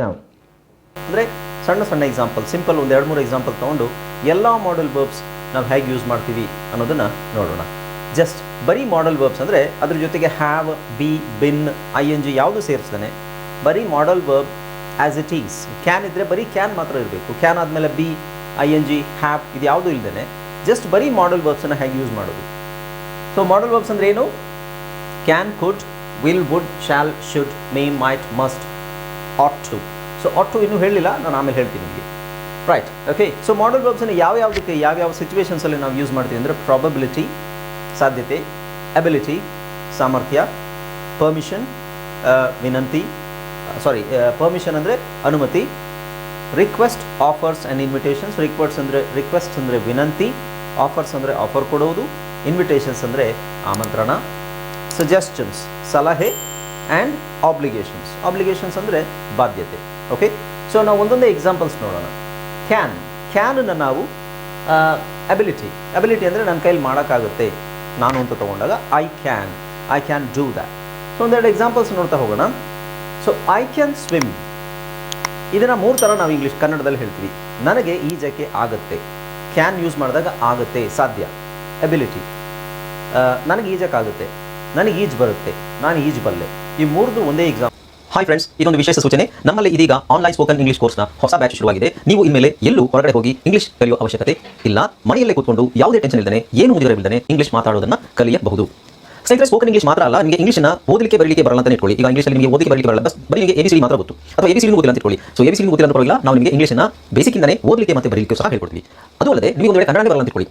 ನಾವು ಅಂದರೆ ಸಣ್ಣ ಸಣ್ಣ ಎಕ್ಸಾಂಪಲ್ ಸಿಂಪಲ್ ಒಂದು ಎರಡು ಮೂರು ಎಕ್ಸಾಂಪಲ್ ತೊಗೊಂಡು ಎಲ್ಲ ಮಾಡಲ್ ವರ್ಬ್ಸ್ ನಾವು ಹೇಗೆ ಯೂಸ್ ಮಾಡ್ತೀವಿ ಅನ್ನೋದನ್ನು ನೋಡೋಣ. ಜಸ್ಟ್ ಬರೀ ಮಾಡಲ್ ವರ್ಬ್ಸ್ ಅಂದರೆ ಅದ್ರ ಜೊತೆಗೆ have be been I N G ಯಾವುದು ಸೇರಿಸ್ತಾನೆ ಬರೀ modal verb as it is can ಇದ್ದರೆ ಬರೀ ಕ್ಯಾನ್ ಮಾತ್ರ ಇರಬೇಕು. ಕ್ಯಾನ್ ಆದಮೇಲೆ ಬಿ ಐ ಎನ್ ಜಿ ಹ್ಯಾಪ್ ಇದು ಯಾವುದೂ ಇಲ್ಲದೇ ಜಸ್ಟ್ ಬರೀ ಮಾಡಲ್ ವರ್ಬ್ಸನ್ನು ಹೇಗೆ ಯೂಸ್ ಮಾಡೋದು. ಸೊ ಮಾಡಲ್ ವರ್ಬ್ಸ್ ಅಂದ್ರೆ ಏನು? Can could will would shall should may might must ought to so ought to ಇನ್ನೂ ಹೇಳಿಲ್ಲ, ನಾನು ಆಮೇಲೆ ಹೇಳ್ತೀನಿ ನಿಮಗೆ. ರೈಟ್ ಓಕೆ ಸೊ ಮಾಡಲ್ ವರ್ಬ್ಸನ್ನು ಯಾವ ಯಾವುದಕ್ಕೆ ಯಾವ್ಯಾವ ಸಿಚುವೇಶನ್ಸಲ್ಲಿ ನಾವು ಯೂಸ್ ಮಾಡ್ತೀವಿ ಅಂದರೆ ಪ್ರಾಬಬಿಲಿಟಿ ಸಾಧ್ಯತೆ ಅಬಿಲಿಟಿ ಸಾಮರ್ಥ್ಯ ಪರ್ಮಿಷನ್ ವಿನಂತಿ ಸಾರಿ ಪರ್ಮಿಷನ್ ಅಂದರೆ ಅನುಮತಿ request offers and invitations request ಅಂದರೆ ರಿಕ್ವೆಸ್ಟ್ ಅಂದರೆ ವಿನಂತಿ ಆಫರ್ಸ್ ಅಂದರೆ ಆಫರ್ ಕೊಡುವುದು ಇನ್ವಿಟೇಷನ್ಸ್ ಅಂದರೆ ಆಮಂತ್ರಣ ಸಜೆಸ್ಟನ್ಸ್ ಸಲಹೆ ಆ್ಯಂಡ್ ಆಬ್ಲಿಗೇಷನ್ಸ್ ಆಬ್ಲಿಗೇಷನ್ಸ್ ಅಂದರೆ ಬಾಧ್ಯತೆ. ಓಕೆ ಸೊ ನಾವು ಒಂದೊಂದೇ ಎಕ್ಸಾಂಪಲ್ಸ್ ನೋಡೋಣ. ಕ್ಯಾನ್ ಕ್ಯಾನನ್ನು ನಾವು ಅಬಿಲಿಟಿ ಅಬಿಲಿಟಿ ಅಂದರೆ ನನ್ನ ಕೈಲಿ ಮಾಡೋಕ್ಕಾಗುತ್ತೆ. ನಾನು ಅಂತ ತೊಗೊಂಡಾಗ I can I can do that so ಒಂದೆರಡು ಎಕ್ಸಾಂಪಲ್ಸ್ ನೋಡ್ತಾ ಹೋಗೋಣ. ಸೊ ಐ ಕ್ಯಾನ್ ಸ್ವಿಮ್ ಇದನ್ನು ಮೂರು ಥರ ನಾವು ಇಂಗ್ಲೀಷ್ ಕನ್ನಡದಲ್ಲಿ ಹೇಳ್ತೀವಿ. ನನಗೆ ಈಜಕ್ಕೆ ಆಗುತ್ತೆ. ಕ್ಯಾನ್ ಯೂಸ್ ಮಾಡಿದಾಗ ಆಗುತ್ತೆ, ಸಾಧ್ಯ. ಎಬಿಲಿಟಿ ನನಗೆ ಈಜಕ್ಕಾಗುತ್ತೆ. ನನಗೆ ಈಜು ಬರುತ್ತೆ, ನಾನು ಈಜು ಬಲ್ಲೆ ಈ ಮೂರದು ಒಂದೇ ಎಕ್ಸಾಮ್ ಹಾಯ್ ಫ್ರೆಂಡ್ಸ್ ಇದೊಂದು ವಿಶೇಷ ಸೂಚನೆ. ನಮ್ಮಲ್ಲಿ ಇದೀಗ ಆನ್ಲೈನ್ ಸ್ಪೋಕನ್ ಇಂಗ್ಲಿಷ್ ಕೋರ್ಸ್ನ ಹೊಸ ಬ್ಯಾಚ್ ಶುರುವಾಗಿದೆ. ನೀವು ಇನ್ಮೇಲೆ ಎಲ್ಲೂ ಹೊರಗಡೆ ಹೋಗಿ ಇಂಗ್ಲಿಷ್ ಕಲಿಯುವ ಅವಶ್ಯಕತೆ ಇಲ್ಲ. ಮನೆಯಲ್ಲೇ ಕೂತ್ಕೊಂಡು ಯಾವುದೇ ಟೆನ್ಷನ್ ಇಲ್ಲದೆ ಏನು ಮುಗಿದಿರಬಿಲ್ಲದೆ ಇಂಗ್ಲಿಷ್ ಮಾತಾಡೋದನ್ನು ಕಲಿಯಬಹುದು. ಸ್ನೇಹಿತರೆ ಸ್ಪೋಕನ್ ಇಂಗ್ಲಿಷ್ ಮಾತ್ರ ಅಲ್ಲ, ನಿಮಗೆ ಇಂಗ್ಲಿಷ್ನ ಓದಲಿಕ್ಕೆ ಬರಲಿಕ್ಕೆ ಬರಲ್ಲ ಅಂತ ಇಟ್ಕೊಳ್ಳಿ. ಈಗ ಇಂಗ್ಲಿಷಲ್ಲಿ ನಿಮಗೆ ಓದಲಿಕ್ಕೆ ಬರಲಿಕ್ಕೆ ಬರಲ್ಲ ಬಸ್ ಬರೀ ನಿಮಗೆ ಎಬಿಸಿಡಿ ಮಾತ್ರ ಗೊತ್ತು. ಅಥವಾ ಎಬಿಸಿಡಿ ಓದಿಲ್ಲ ಅಂತ ಇಟ್ಕೊಳ್ಳಿ. ಸೊ ಎಬಿಸಿಡಿ ಓದಿಲ್ಲ ಅಂತ ನಾವು ನಿಮಗೆ ಇಂಗ್ಲಿಷ್ನ ಬೇಸಿಕ್ಕಿಂದನೇ ಓದಲಿಕ್ಕೆ ಮತ್ತೆ ಬರೀಲಿಕ್ಕೆ ಸಹ ಹೇಳ್ಕೊಡ್ತೀವಿ. ಅದು ಅಲ್ಲದೆ ನೀವು ಒಂದು ವೇಳೆ ಕನ್ನಡ ಬರಲ್ಲ ಅಂತ ಇಟ್ಕೊಳ್ಳಿ.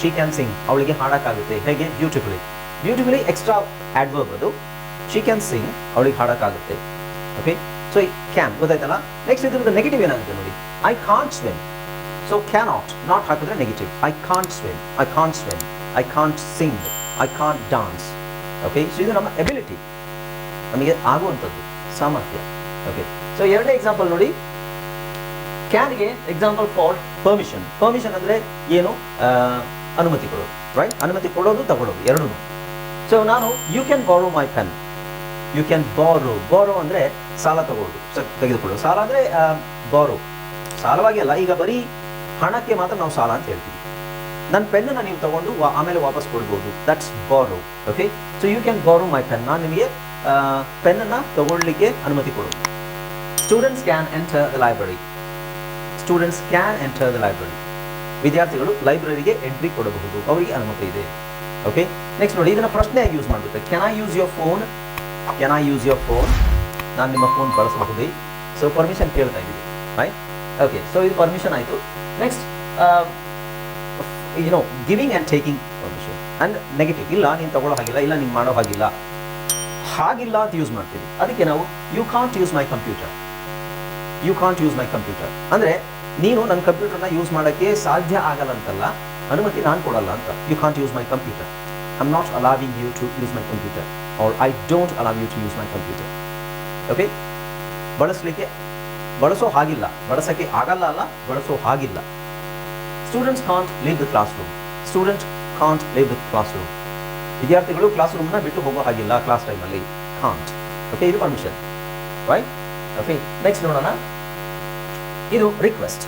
she can sing ಅವಳಿಗೆ ಹಾಡಕ್ಕಾಗುತ್ತೆ. ಹೇಗೆ? ಬ್ಯೂಟಿಫುಲಿ ಬ್ಯೂಟಿಫುಲಿ ಎಕ್ಸ್ಟ್ರಾ ಆಡ್ವರ್ಬ್ ಅದು. ಶಿ ಕ್ಯಾನ್ ಸಿಂಗ್ ಅವಳಿಗೆ ಹಾಡಕ್ಕಾಗುತ್ತೆ. ಓಕೆ ಸೊ ಈ ಕ್ಯಾನ್ ಗೊತ್ತಾಯ್ತಲ್ಲ? ನೆಕ್ಸ್ಟ್ ಇದ್ರದ್ದು ನೆಗೆಟಿವ್ ಏನಾಗುತ್ತೆ ನೋಡಿ? I can't swim so cannot not ಹಾಕಿದ್ರೆ negative I can't swim I can't swim I can't sing I can't dance okay so ಇದು ನಮ್ಮ ಎಬಿಲಿಟಿ ನಮಗೆ ಆಗುವಂಥದ್ದು ಸಾಮರ್ಥ್ಯ. ಓಕೆ ಸೊ ಎರಡನೇ ಎಕ್ಸಾಂಪಲ್ ನೋಡಿ. ಕ್ಯಾನ್ಗೆ ಎಕ್ಸಾಂಪಲ್ ಫಾರ್ ಪರ್ಮಿಷನ್ ಪರ್ಮಿಷನ್ ಅಂದರೆ ಏನು? ಅನುಮತಿ ಕೊಡೋದು ರೈಟ್ ಅನುಮತಿ ಕೊಡೋದು, ತಗೊಳ್ಳೋದು ಎರಡೂ ಸೊ ನಾನು ಯು ಕ್ಯಾನ್ ಬಾರೋ ಮೈ ಪೆನ್ ಯು ಕ್ಯಾನ್ ಬಾರೋ ಬಾರೋ ಅಂದರೆ ಸಾಲ ತಗೊಳ್ಳೋದು ತೆಗೆದುಕೊಳ್ಳೋದು ಸಾಲ ಅಂದರೆ ಬಾರೋ ಸಾಲವಾಗಿ ಅಲ್ಲ, ಈಗ ಬರೀ ಹಣಕ್ಕೆ ಮಾತ್ರ ನಾವು ಸಾಲ ಅಂತ ಹೇಳ್ತೀವಿ. ನನ್ನ ಪೆನ್ನನ್ನು ನೀವು ತಗೊಂಡು ಆಮೇಲೆ ವಾಪಸ್ ಕೊಡ್ಬೋದು. ದಟ್ಸ್ ಬಾರೋ ಓಕೆ ಸೊ ಯು ಕ್ಯಾನ್ ಬಾರೋ ಮೈ ಪೆನ್ ನಾನು ನಿಮಗೆ ಪೆನ್ನನ್ನು ತಗೊಳ್ಳಿಕ್ಕೆ ಅನುಮತಿ ಕೊಡೋದು. Students can enter the library students can enter the library ವಿದ್ಯಾರ್ಥಿಗಳು ಲೈಬ್ರರಿಗೆ ಎಂಟ್ರಿ ಕೊಡಬಹುದು. ಅವರಿಗೆ ಅನುಮತಿ ಇದೆ. ಓಕೆ ನೆಕ್ಸ್ಟ್ ನೋಡಿ, ಇದನ್ನ ಪ್ರಶ್ನೆಯಾಗಿ ಯೂಸ್ ಮಾಡಬೇಕು can I use your phone can I use your phone ನಾನು ನಿಮ್ಮ ಫೋನ್ ಬಳಸಬಹುದೇ? ಸೊ ಪರ್ಮಿಷನ್ ಕೇಳ್ತಾ ಇದ್ದೀವಿ. ರೈಟ್ ಓಕೆ ಸೊ ಇದು ಪರ್ಮಿಷನ್ ಆಯಿತು. Next you know giving and taking permission and negative ಇಲ್ಲ, ನೀನು ತಗೊಳ್ಳೋ ಹಾಗಿಲ್ಲ, ಇಲ್ಲ, ನೀನು ಮಾಡೋ ಹಾಗಿಲ್ಲ. ಹಾಗಿಲ್ಲ ಅಂತ ಯೂಸ್ ಮಾಡ್ತೀವಿ. ಅದಕ್ಕೆ ನಾವು you can't use my computer you can't use my computer ಅಂದರೆ ನೀನು ನನ್ನ ಕಂಪ್ಯೂಟರ್ನ ಯೂಸ್ ಮಾಡೋಕ್ಕೆ ಸಾಧ್ಯ ಆಗಲ್ಲ ಅಂತಲ್ಲ ಅನುಮತಿ ನಾನು ಕೊಡಲ್ಲ ಅಂತ. You can't use my computer I am not allowing you to use my computer or I don't allow you to use my computer okay ಬಳಸಲಿಕ್ಕೆ, ಬಳಸೋ ಹಾಗಿಲ್ಲ. ಬಳಸೋಕ್ಕೆ ಆಗಲ್ಲ ಅಲ್ಲ, ಬಳಸೋ ಹಾಗಿಲ್ಲ. Students can't leave the class room student can't leave the class room ವಿದ್ಯಾರ್ಥಿಗಳು class ರೂಮ್ನ ಬಿಟ್ಟು ಹೋಗೋ ಹಾಗಿಲ್ಲ ಕ್ಲಾಸ್ ಟೈಮಲ್ಲಿ ಕಾಂಟ್ ಓಕೆ ಇದು ಪರ್ಮಿಷನ್ ರೈಟ್ ಓಕೆ ನೆಕ್ಸ್ಟ್ ನೋಡೋಣ. ಇದು ರಿಕ್ವೆಸ್ಟ್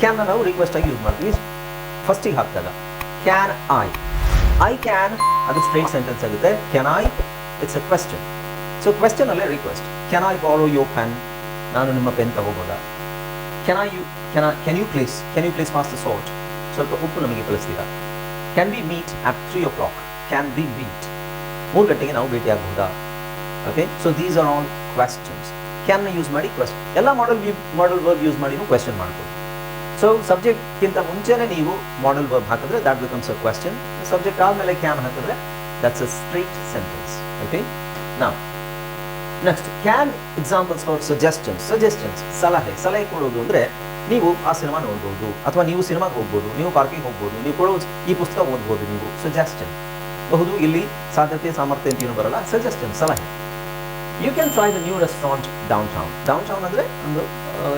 ಕ್ಯಾನ್ನ ನಾವು ರಿಕ್ವೆಸ್ಟ್ ಆಗಿ ಯೂಸ್ ಮಾಡ್ತೀವಿ. ಫಸ್ಟಿಗೆ ಹಾಕಿದಾಗ ಕ್ಯಾನ್ ಐ ಐ ಕ್ಯಾನ್ ಅದು ಸ್ಟ್ರೈಟ್ ಸೆಂಟೆನ್ಸ್ ಆಗುತ್ತೆ. Can I it's a question so question ಅಲ್ಲೇ request can I borrow your pen ನಾನು ನಿಮ್ಮ pen ತಗೋಬೋದಾ can I you can can you please can you place pass the salt ಸ್ವಲ್ಪ ಉಪ್ಪು ನಮಗೆ ಕಳಿಸ್ತೀರಾ? Can we meet at three o'clock can we meet ಮೂರು ಗಂಟೆಗೆ ನಾವು ಭೇಟಿ ಆಗಬಹುದಾ okay so these are all questions ಕ್ಯಾನ್ನ use ಮಾಡಿ ಕ್ವಶನ್ ಎಲ್ಲ ಮಾಡಲ್ ಮಾಡಲ್ ವರ್ಬ್ ಯೂಸ್ ಮಾಡಿ ಕ್ವೆಶ್ಚನ್ ಮಾಡ್ಬೋದು. ಸೊ ಸಬ್ಜೆಕ್ಟ್ಗಿಂತ ಮುಂಚೆನೇ ನೀವು ಮಾಡಲ್ ವರ್ಬ್ ಹಾಕಿದ್ರೆ that becomes a question subject ಆದಮೇಲೆ ಕ್ಯಾನ್ ಹಾಕಿದ್ರೆ that's a straight sentence okay ನಾವು next can examples for suggestions suggestions ಸಲಹೆ. ಸಲಹೆ ಕೊಡೋದು ಅಂದರೆ ನೀವು ಆ ಸಿನಿಮಾ ನೋಡ್ಬೋದು ಅಥವಾ ನೀವು ಸಿನಿಮಾಗೆ ಹೋಗ್ಬೋದು, ನೀವು ಪಾರ್ಕಿಂಗ್ ಹೋಗ್ಬೋದು, ನೀವು ಕೊಡೋ ಈ ಪುಸ್ತಕ ಓದ್ಬೋದು ನೀವು. ಸಜೆಸ್ಟನ್ ಬಹುದು ಇಲ್ಲಿ ಸಾಧ್ಯತೆ ಸಾಮರ್ಥ್ಯ ಅಂತ ಏನು ಬರಲ್ಲ. ಸಜೆಸ್ಟನ್ ಸಲಹೆ. You can try the new restaurant downtown downtown ಅಂದರೆ ಒಂದು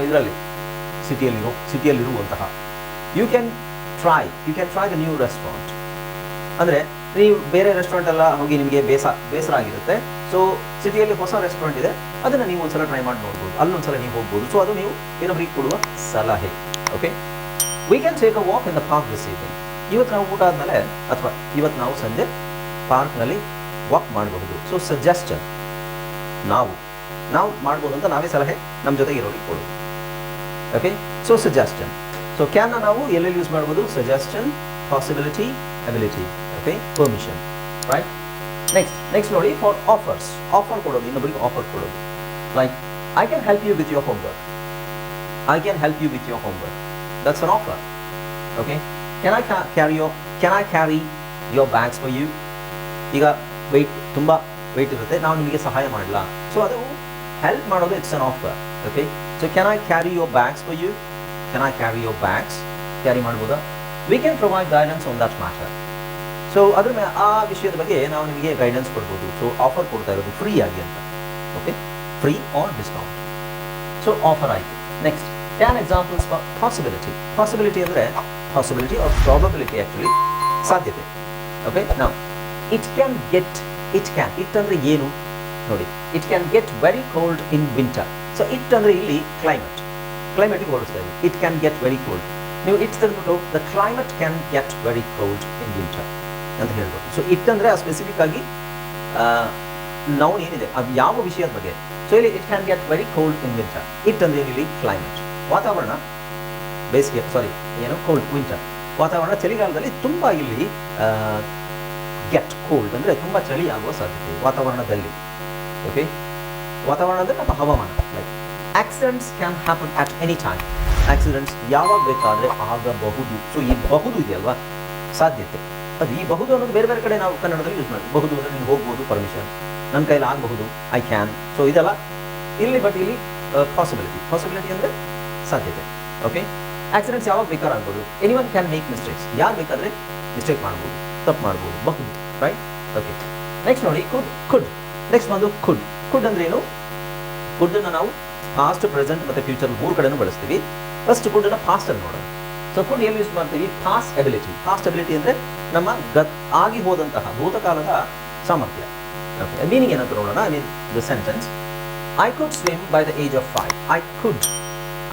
ಇದರಲ್ಲಿ ಸಿಟಿಯಲ್ಲಿರೋ ಸಿಟಿಯಲ್ಲಿರುವಂತಹ you can try you can try the new restaurant ಅಂದರೆ, ನೀವು ಬೇರೆ ರೆಸ್ಟೋರೆಂಟ್ ಎಲ್ಲ ಹೋಗಿ ನಿಮಗೆ ಬೇಸ, ಬೇಸರ ಆಗಿರುತ್ತೆ. ಸೊ ಸಿಟಿಯಲ್ಲಿ ಹೊಸ ರೆಸ್ಟೋರೆಂಟ್ ಇದೆ. ಅದನ್ನು ನೀವು ಒಂದ್ಸಲ ಟ್ರೈ ಮಾಡಿ ನೋಡ್ಬೋದು. ಅಲ್ಲೊಂದ್ಸಲ ನೀವು ಹೋಗ್ಬೋದು. ಸೊ ಅದು ನೀವು ಇನ್ನೊಬ್ಬರಿಗೆ ಕೊಡುವ ಸಲಹೆ. Okay we can take a walk in the park this evening ಇವತ್ತು ನಾವು ಊಟ ಆದಮೇಲೆ, ಅಥವಾ ಇವತ್ತು ನಾವು ಸಂಜೆ ಪಾರ್ಕ್ನಲ್ಲಿ ವಾಕ್ ಮಾಡಬಹುದು. ಸೊ ಸಜೆಸ್ಟನ್ ನಾವು. ನಾವು ಮಾಡ್ಬೋದು ಅಂತ ನಾವೇ ಸಲಹೆ ನಮ್ಮ ಜೊತೆಗೆ ಇರೋರಿಗೆ ಕೊಡು ಓಕೆ ಸೊ ಸಜೆಸ್ಟನ್ ಸೊ ಕ್ಯಾನ್ನ ನಾವು ಎಲ್ಲೆಲ್ಲಿ ಯೂಸ್ ಮಾಡ್ಬೋದು? Suggestion possibility ability okay permission right next next ನೋಡಿ ಫಾರ್ ಆಫರ್ಸ್ ಆಫರ್ ಕೊಡೋದು ಇನ್ನೊಬ್ಬರಿಗೆ ಆಫರ್ ಕೊಡೋದು. Like I can help you with your homework I can help you with your homework that's an offer okay can I carry your can I carry your bags for you ಈಗ weight ತುಂಬ weight ಇರುತ್ತೆ ನಾವು ನಿಮಗೆ ಸಹಾಯ ಮಾಡಲ್ಲ so ಅದು help ಮಾಡೋದು it's an offer okay so can I carry your bags for you can I carry your bags carry ಮಾಡ್ಬೋದಾ? We can provide guidance on that matter so ಅದ್ರ ಮೇಲೆ ಆ ವಿಷಯದ ಬಗ್ಗೆ ನಾವು ನಿಮಗೆ ಗೈಡೆನ್ಸ್ ಕೊಡ್ಬೋದು. ಸೊ ಆಫರ್ ಕೊಡ್ತಾ ಇರೋದು ಫ್ರೀ ಆಗಿ ಅಂತ okay free or discount so offer ಆಯಿತು. Next can examples possibility possibility ಅಂದರೆ ಪಾಸಿಬಿಲಿಟಿ ಆರ್ ಪ್ರಾಬಬಿಲಿಟಿ ಆ್ಯಕ್ಚುಲಿ ಸಾಧ್ಯತೆ ಓಕೆ ನಾವು it can get it can it ಅಂದ್ರೆ ಏನು? ನೋಡಿ it can get very cold in winter so it ಅಂದ್ರೆ ಇಲ್ಲಿ climate climate ಹೋಲಿಸ್ತಾ ಇದೆ it can get very cold ನೀವು it ತಂದ್ಬಿಟ್ಟು the climate can get very cold in winter ಅಂತ ಹೇಳ್ಬೋದು. ಸೊ ಇಟ್ ಅಂದರೆ ಸ್ಪೆಸಿಫಿಕ್ ಆಗಿ ನೌನ್ ಏನಿದೆ? ಅದು ಯಾವ ವಿಷಯದ ಬಗ್ಗೆ? ಸೊ ಇಲ್ಲಿ it can get very cold in winter it ಅಂದ್ರೆ ಇಲ್ಲಿ ಕ್ಲೈಮೇಟ್ ವಾತಾವರಣ ಬೇಸಿಗೆ ಸಾರಿ ಏನು? ಕೋಲ್ಡ್ ವಿಂಟರ್ ವಾತಾವರಣ ಚಳಿಗಾಲದಲ್ಲಿ ತುಂಬಾ ಇಲ್ಲಿ ಗೆಟ್ ಕೋಲ್ಡ್ ಅಂದರೆ ತುಂಬ ಚಳಿ ಆಗುವ ಸಾಧ್ಯತೆ ವಾತಾವರಣದಲ್ಲಿ. ಓಕೆ ವಾತಾವರಣ ಅಂದರೆ ನಮ್ಮ ಹವಾಮಾನ like accidents can happen at any time accidents ಯಾವಾಗ ಬೇಕಾದರೆ ಆಗಬಹುದು. ಸೊ ಈ ಬಹುದು ಇದೆಯಲ್ವಾ? ಸಾಧ್ಯತೆ. ಅದು ಈ ಬಹುದು ಅನ್ನೋದು ಬೇರೆ ಬೇರೆ ಕಡೆ ನಾವು ಕನ್ನಡದಲ್ಲಿ ಯೂಸ್ ಮಾಡಿ ಬಹುದು ಅಂದರೆ ನೀವು ಹೋಗ್ಬೋದು ಪರ್ಮಿಷನ್ ನನ್ನ ಕೈಲಿ ಆಗಬಹುದು ಐ ಕ್ಯಾನ್ ಸೊ ಇದೆಲ್ಲ ಇಲ್ಲಿ ಬಟ್ ಇಲ್ಲಿ ಪಾಸಿಬಿಲಿಟಿ ಪಾಸಿಬಿಲಿಟಿ ಅಂದರೆ ಸಾಧ್ಯತೆ. ಓಕೆ ಆಕ್ಸಿಡೆಂಟ್ಸ್ ಯಾವಾಗ ಬೇಕಾದ್ರೆ ಆಗ್ಬೋದು. Any one can make mistakes ಯಾರು ಬೇಕಾದರೆ ಮಿಸ್ಟೇಕ್ ಮಾಡ್ಬೋದು. ತಪ್ಪು ಮಾಡ್ಬೋದು. ಬಹುದು ರೈಟ್ ಓಕೆ ನೆಕ್ಸ್ಟ್ ನೋಡಿ ಕುಡ್ ಕುಡ್ ನೆಕ್ಸ್ಟ್ ಬಂದು ಕುಡ್ ಕುಡ್ ಅಂದ್ರೆ ಏನು? ಕುಡ್ಡನ್ನು ನಾವು ಪಾಸ್ಟ್ ಪ್ರೆಸೆಂಟ್ ಮತ್ತೆ ಫ್ಯೂಚರ್ ಮೂರು ಕಡೆನೂ ಬಳಸ್ತೀವಿ. ಫಸ್ಟ್ ಕುಡ್ಡನ್ನು ಪಾಸ್ಟ್ ಅಲ್ಲಿ ನೋಡೋಣ. ಸೊ ಕುಡ್ ಎಲ್ಲಿ ಯೂಸ್ ಮಾಡ್ತೀವಿ? ಪಾಸ್ಟ್ ಎಬಿಲಿಟಿ ಪಾಸ್ಟ್ ಎಬಿಲಿಟಿ ಅಂದ್ರೆ ನಮ್ಮ ಗತ್, ಆಗಿ ಹೋದಂತಹ ಭೂತಕಾಲದ ಸಾಮರ್ಥ್ಯ. ಮೀನಿಂಗ್ ಏನಂತ ನೋಡೋಣ? I mean the sentence I could swim by the age of five I could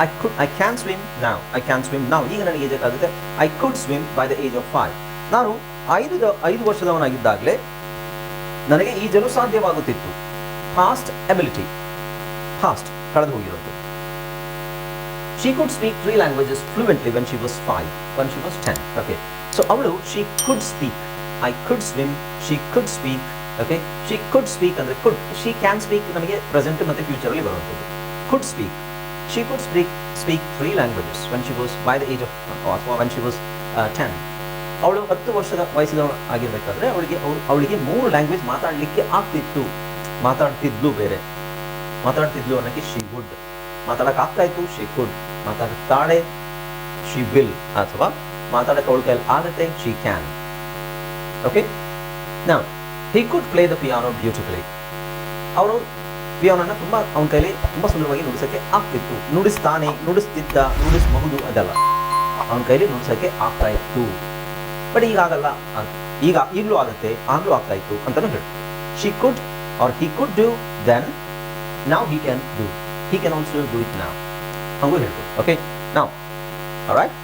I could I can swim now I can swim now ಈಗ ನನಗೆ ಏಜ್ ಆಗುತ್ತೆ I could swim by the age of five ನಾನು ಐದು ಐದು ವರ್ಷದವನಾಗಿದ್ದಾಗಲೇ ನನಗೆ ಈಜಲು ಸಾಧ್ಯವಾಗುತ್ತಿತ್ತು fast ability past ಕಳೆದು ಹೋಗಿರೋದು. She could speak three languages fluently when she was five when she was ten okay so ಅವಳು she could speak I could swim she could speak okay she could speak ಅಂದರೆ could she can speak ನಮಗೆ present ಮತ್ತು ಫ್ಯೂಚರಲ್ಲಿ ಬರುವಂಥದ್ದು. Could speak she could speak speak three languages when she was by the age of when she was ten ಅವಳು ಹತ್ತು ವರ್ಷದ ವಯಸ್ಸಿನವಳು ಆಗಿರ್ಬೇಕಾದ್ರೆ ಅವಳಿಗೆ ಅವಳು ಅವಳಿಗೆ ಮೂರು ಲ್ಯಾಂಗ್ವೇಜ್ ಮಾತಾಡಲಿಕ್ಕೆ ಆಗ್ತಿತ್ತು. ಮಾತಾಡ್ತಿದ್ಲು ಬೇರೆ. ಮಾತಾಡ್ತಿದ್ಲು ಅನ್ನೋಕ್ಕೆ ಶಿ ಗುಡ್ ಮಾತಾಡಕ್ಕೆ ಆಗ್ತಾ ಇತ್ತು ಶಿ ಗುಡ್ ಮಾತಾಡ್ತಾಳೆ ಶಿ ವಿಲ್ ಅಥವಾ ಮಾತಾಡಕ್ಕೆ ಅವಳ ಕೈಯಲ್ಲಿ ಆಗತ್ತೆ ಶಿ ಕ್ಯಾನ್ ಓಕೆ ನಾ he could play the piano beautifully ಅವನು ಪಿಯಾನೋನ ತುಂಬ, ಅವನ ಕೈಲಿ ತುಂಬ ಸುಂದರವಾಗಿ ನುಡಿಸೋಕ್ಕೆ ಆಗ್ತಿತ್ತು. ನುಡಿಸ್ತಾನೆ, ನುಡಿಸ್ತಿದ್ದ, ನುಡಿಸಬಹುದು ಅದಲ್ಲ. ಅವನ ಕೈಲಿ ನುಡಿಸೋಕ್ಕೆ ಆಗ್ತಾ ಇತ್ತು. ಬಟ್ ಈಗ ಆಗಲ್ಲ ಅಂತ ಈಗ ಈಗಲೂ ಆಗುತ್ತೆ, ಆಗಲೂ ಆಗ್ತಾ ಇತ್ತು ಅಂತಾನು ಹೇಳಿ. She could or he could do then now he can do he can also do it ನಾವು ಹಾಗೂ ಹೇಳ್ಬೋದು. ಓಕೆ ನಾವು ರೈಟ್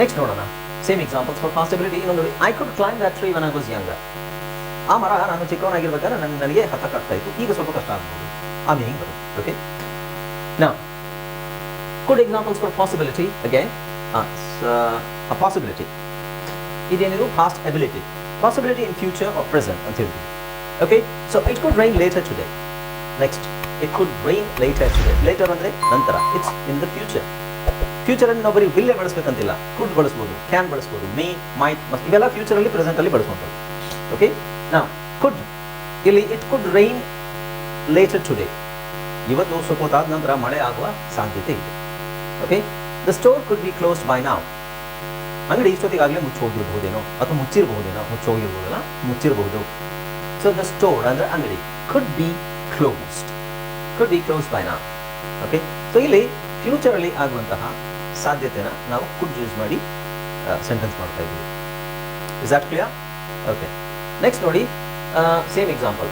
ನೆಕ್ಸ್ಟ್ ನೋಡೋಣ. ಸೇಮ್ ಎಕ್ಸಾಂಪಲ್ಸ್ ಫಾರ್ ಪಾಸಿಬಿಲಿಟಿ ಇನ್ನೊಂದು I could climb that tree when I was younger ಆ ಮರ ನಾನು ಚಿಕ್ಕವನಾಗಿರ್ಬೇಕಾದ್ರೆ ನನಗೆ ನನಗೆ ಹತ್ತಕ್ಕಾಗ್ತಾ ಇತ್ತು. ಈಗ ಸ್ವಲ್ಪ ಕಷ್ಟ ಆಗ್ಬೋದು. ಆಮೇಲೆ ಹೆಂಗೆ ಬರುತ್ತೆ. ಓಕೆ ನಾ good examples for possibility again possibility ಇದೇನಿದು past ability possibility in future or present ಅಂತ ಹೇಳ್ತೀವಿ. Okay so it could rain later today next it could rain later today later ಅಂದರೆ ನಂತರ. It's in the future future ನಾವು ಬರೀ ವಿಲ್ಲೇ ಬಳಸ್ಬೇಕಂತಿಲ್ಲ. Could ಬಳಸ್ಬೋದು ಕ್ಯಾನ್ ಬಳಸ್ಬೋದು ಮೇ ಮೈಟ್ ಮಸ್ಟ್ ಇವೆಲ್ಲ ಪ್ರೆಸೆಂಟ್ ಅಲ್ಲಿ ಬಳಸುವಂಥದ್ದು ಓಕೆ ನಾವು ಕುಡ್ ಇಲ್ಲಿ it could rain later today ಇವತ್ತು ಸ್ವಲ್ಪ ಹೊತ್ತಾದ ನಂತರ ಮಳೆ ಆಗುವ ಸಾಧ್ಯತೆ ಇದೆ. Okay the store could be close by now ಅಂಗಡಿ ಇಷ್ಟೊತ್ತಿಗಾಗಲೇ ಮುಚ್ಚಿ ಹೋಗಿರ್ಬೋದೇನೋ ಅಥವಾ ಮುಚ್ಚಿರಬಹುದೇನೋ? ಮುಚ್ಚಿ ಹೋಗಿರ್ಬೋದಲ್ಲ ಮುಚ್ಚಿರಬಹುದು ಸೊ ದ ಸ್ಟೋರ್ ಅಂದ್ರೆ ಅಂಗಡಿ could be closed could be close by now okay so ಇಲ್ಲಿ ಫ್ಯೂಚರ್ ಅಲ್ಲಿ ಆಗುವಂತಹ ಸಾಧ್ಯತೆನ ನಾವು ಕುಡ್ ಯೂಸ್ ಮಾಡಿ ಸೆಂಟೆನ್ಸ್ ಮಾಡ್ತಾ ಇದ್ದೀವಿ. Is that clear okay next ನೋಡಿ same example